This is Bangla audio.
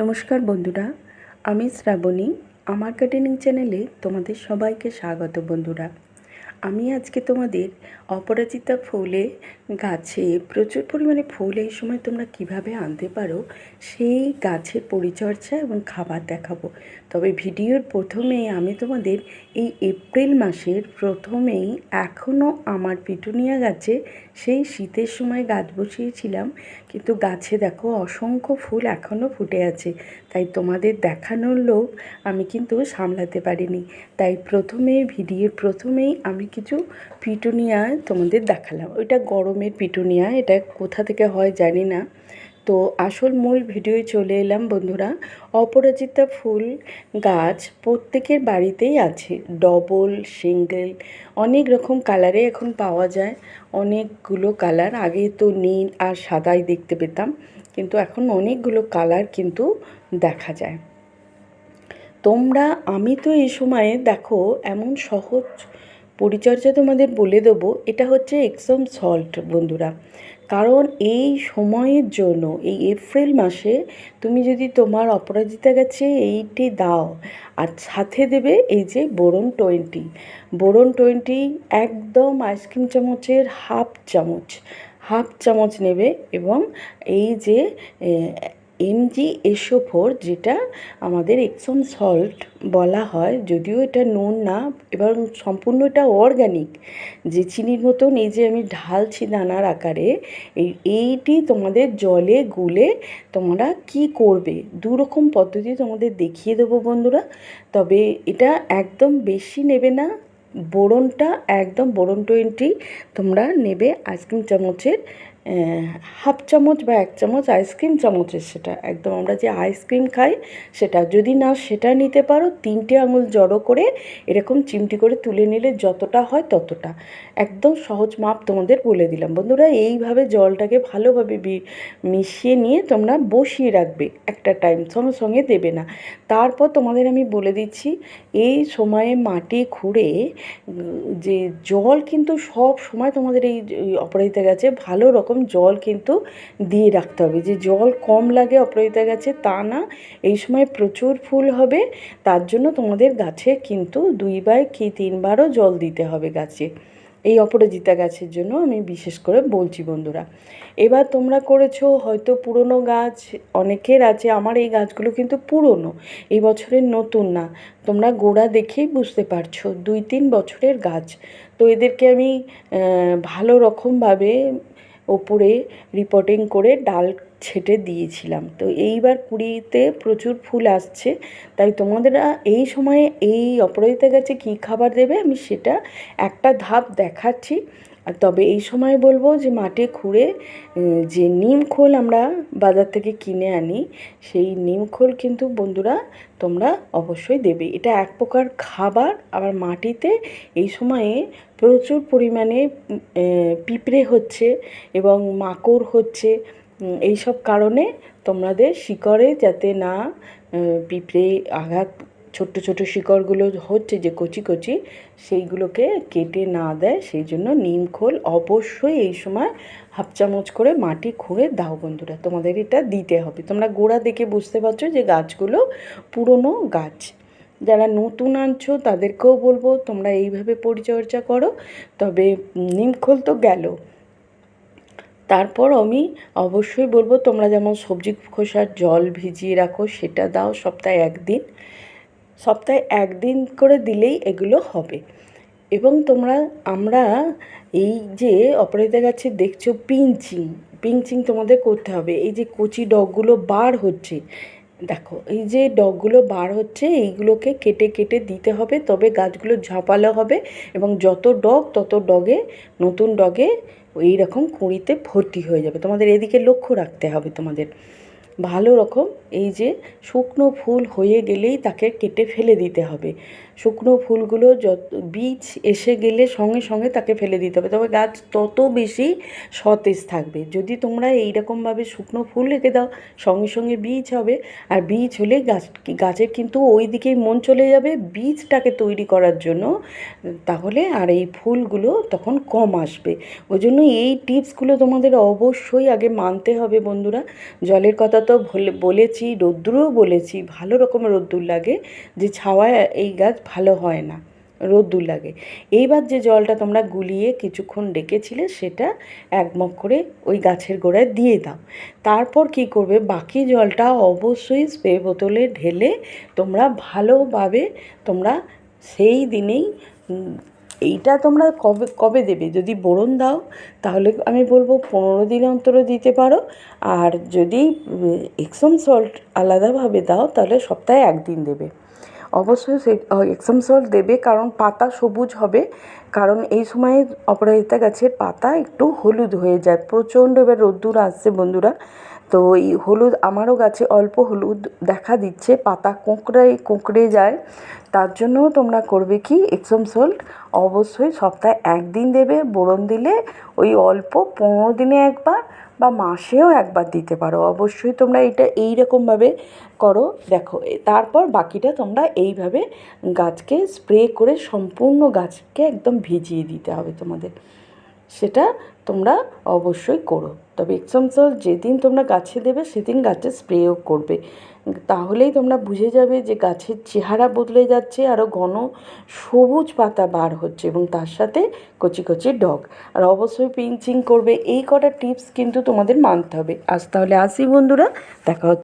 নমস্কার বন্ধুরা আমি শ্রাবণী। আমার গার্ডেনিং চ্যানেলে তোমাদের সবাইকে স্বাগত বন্ধুরা। আমি আজকে তোমাদের অপরাজিতা ফুলে গাছে প্রচুর পরিমাণে ফুল এই সময় তোমরা কীভাবে আনতে পারো সেই গাছের পরিচর্যা এবং খাবার দেখাবো। তবে ভিডিওর প্রথমে আমি তোমাদের এই এপ্রিল মাসের প্রথমেই এখনও আমার পিটুনিয়া গাছে সেই শীতের সময় গাছ বসিয়েছিলাম। কিন্তু গাছে দেখো অসংখ্য ফুল এখনও ফুটে আছে। তাই তোমাদের দেখানোর লোভ আমি কিন্তু সামলাতে পারিনি। তাই প্রথমে, ভিডিওর প্রথমেই আমি কিছু পিটুনিয়া তোমাদের দেখালাম। ওইটা গরমের পিটুনিয়া, এটা কোথা থেকে হয় জানি না। তো আসল মূল ভিডিওয়ে চলে এলাম বন্ধুরা। অপরাজিতা ফুল গাছ প্রত্যেকের বাড়িতেই আছে। ডবল, সিঙ্গেল, অনেক রকম কালারে এখন পাওয়া যায়। অনেকগুলো কালার, আগে তো নীল আর সাদাই দেখতে পেতাম, কিন্তু এখন অনেকগুলো কালার কিন্তু দেখা যায়। তোমরা, আমি তো এই সময়ে দেখো, এমন সহজ পরিচর্যা তোমাদের বলে দেবো, এটা হচ্ছে এক্সম সল্ট বন্ধুরা। কারণ এই সময়ের জন্য, এই এপ্রিল মাসে তুমি যদি তোমার অপরাজিতা গাছে, এইটি দাও। আর সাথে দেবে এই যে বোরন টোয়েন্টি। বোরন টোয়েন্টি একদম আইসক্রিম চামচের হাফ চামচ হাফ চামচ নেবে এবং এই যে এমজি এসো ফোর যেটা আমাদের এক্সন সল্ট বলা হয়, যদিও এটা নুন না এবং সম্পূর্ণ এটা অর্গ্যানিক যে চিনির মতন এই যে আমি ঢালছি দানার আকারে, এই, এইটি তোমাদের জলে গুলে তোমরা কি করবে? দু রকম পদ্ধতি তোমাদের দেখিয়ে দেবো বন্ধুরা। তবে এটা একদম বেশি নেবে না, বোরনটা একদম বোরন টোয়েন্টি তোমরা নেবে আইসক্রিম চামচের হাফ চামচ বা এক চামচ আইসক্রিম চামচের সেটা। একদম আমরা যে আইসক্রিম খাই সেটা। যদি না সেটা নিতে পারো, তিনটে আঙুল জড়ো করে এরকম চিমটি করে তুলে নিলে যতটা হয় ততটা। একদম সহজ মাপ তোমাদের বলে দিলাম। বন্ধুরা, এইভাবে জলটাকে ভালোভাবে মিশিয়ে নিয়ে তোমরা বসিয়ে রাখবে একটা টাইম সঙ্গে সঙ্গে দেবে না। তারপর তোমাদের আমি বলে দিচ্ছি, এই সময়ে মাটি খুঁড়ে যে জল কিন্তু সব সময় তোমাদের এই অপরাজিতা গাছে ভালো রকম জল কিন্তু দিয়ে রাখতে হবে। যে জল কম লাগে, অপরাজিতা গাছে, তা না। এই সময় প্রচুর ফুল হবে। তার জন্য তোমাদের গাছে কিন্তু দুইবার কি তিনবারও জল দিতে হবে গাছে। এই অপরাজিতা গাছের জন্য আমি বিশেষ করে বলছি বন্ধুরা। এবার তোমরা করেছ হয়তো পুরনো গাছ, অনেকের আছে, আমার এই গাছগুলো কিন্তু পুরনো, এই বছরের নতুন না। তোমরা গোড়া দেখেই বুঝতে পারছ, দুই তিন বছরের গাছ। তো এদেরকে আমি ভালো রকমভাবে ওপরে রিপোর্টিং করে ডাল ছেটে দিয়েছিলাম। তো এইবার কুড়িতে প্রচুর ফুল আসছে। তাই তোমাদেরা এই সময়ে এই অপরাজিতা গাছে কী খাবার দেবে? আমি সেটা একটা ধাপ দেখাচ্ছি। আর তবে এই সময় বলব যে মাঠে খুঁড়ে যে নিম খোল আমরা বাজার থেকে কিনে আনি, সেই নিম খোল কিন্তু বন্ধুরা তোমরা অবশ্যই দেবে। এটা এক প্রকার খাবার, আবার মাটিতে এই সময়ে প্রচুর পরিমাণে পিঁপড়ে হচ্ছে এবং মাকড় হচ্ছে এইসব কারণে তোমাদের শিকড়ে যাতে না পিঁপড়ে আঘাত ছোট্ট ছোট শিকড়গুলো হচ্ছে যে কচি কচি, সেইগুলোকে কেটে না দেয়, সেই জন্য নিম খোল অবশ্যই এই সময় হাফ চামচ করে মাটি খুঁড়ে দাও বন্ধুরা, তোমাদের এটা দিতে হবে। তোমরা গোড়া দেখে বুঝতে পারছ যে গাছগুলো পুরনো গাছ। যারা নতুন আনছো তাদেরকেও বলব তোমরা এইভাবে পরিচর্যা করো, তবে নিমখোল তো গেল। তারপর আমি অবশ্যই বলব তোমরা যেমন সবজি খোসার জল ভিজিয়ে রাখো, সেটা দাও সপ্তাহে একদিন। সপ্তাহে একদিন করে দিলেই এগুলো হবে। এবং তোমরা, আমরা এই যে অপরাজিতা গাছে দেখছ পিঞ্চিং পিঞ্চিং তোমাদের করতে হবে। এই যে কচি ডগগুলো বার হচ্ছে, দেখো, এই যে ডগগুলো বার হচ্ছে, এইগুলোকে কেটে কেটে দিতে হবে, তবে গাছগুলো ঝাঁপালো হবে এবং যত ডগ, তত ডগে, নতুন ডগে এই রকম কুঁড়িতে ভর্তি হয়ে যাবে। তোমাদের এদিকে লক্ষ্য রাখতে হবে তোমাদের। ভালো রকম এই যে শুকনো ফুল হয়ে গেলেই তাকে কেটে ফেলে দিতে হবে। শুকনো ফুলগুলো যত, বীজ এসে গেলে সঙ্গে সঙ্গে তাকে ফেলে দিতে হবে। তবে গাছ তত বেশি সতেজ থাকবে। যদি তোমরা এই রকমভাবে শুকনো ফুল রেখে দাও, সঙ্গে সঙ্গে বীজ হবে। আর বীজ হলে গাছ, গাছের কিন্তু ওই দিকেই মন চলে যাবে বীজটাকে তৈরি করার জন্য। তাহলে আর এই ফুলগুলো তখন কম আসবে। ওই জন্য এই টিপসগুলো তোমাদের অবশ্যই আগে মানতে হবে বন্ধুরা। জলের কথা তো বলেছি রোদ্দুরও বলেছি, ভালো রকমের রোদ্দুর লাগে। যে ছাওয়ায় এই গাছ ভালো হয় না, রোদ্দুর লাগে। এইবার যে জলটা তোমরা গুলিয়ে কিছুক্ষণ ডেকেছিলে সেটা এক মগ করে ওই গাছের গোড়ায় দিয়ে দাও। তারপর কি করবে? বাকি জলটা অবশ্যই স্প্রে বোতলে ঢেলে তোমরা ভালোভাবে তোমরা সেই দিনেই এইটা তোমরা কবে কবে দেবে? যদি বোরন দাও, তাহলে আমি বলব পনেরো দিন অন্তর দিতে পারো। আর যদি এক্সম সল্ট আলাদাভাবে দাও, তাহলে সপ্তাহে একদিন দেবে। অবশ্যই সেই এক্সাম সল্ট দেবে, কারণ পাতা সবুজ হবে। কারণ এই সময় অপরাজিতা গাছের পাতা একটু হলুদ হয়ে যায়। প্রচণ্ড এবার রোদ্দুর আসছে বন্ধুরা। তো এই হলুদ, আমারও গাছে অল্প হলুদ দেখা দিচ্ছে, পাতা কোঁকড়ায়, কোঁকড়ে যায়। তার জন্যও তোমরা করবে কি? এক্সম সল্ট অবশ্যই সপ্তাহে একদিন দেবে, বোরন দিলে ওই অল্প পনেরো দিনে একবার বা মাসেও একবার দিতে পারো। অবশ্যই তোমরা এটা এই রকমভাবে করো। দেখো তারপর বাকিটা তোমরা এইভাবে গাছকে স্প্রে করে সম্পূর্ণ গাছকে একদম ভিজিয়ে দিতে হবে তোমাদের। সেটা তোমরা অবশ্যই করো। তবে এক্সম সল্ট যেদিন তোমরা গাছে দেবে, সেদিন গাছে স্প্রেও করবে। তাহলেই তোমরা বুঝে যাবে যে গাছের চেহারা বদলে যাচ্ছে আরও ঘন সবুজ পাতা বার হচ্ছে এবং তার সাথে কচি কচি ডগ। আর অবশ্যই পিঞ্চিং করবে, এই কটা টিপস কিন্তু তোমাদের মানতে হবে। আজ তাহলে আসি বন্ধুরা, দেখা হচ্ছে।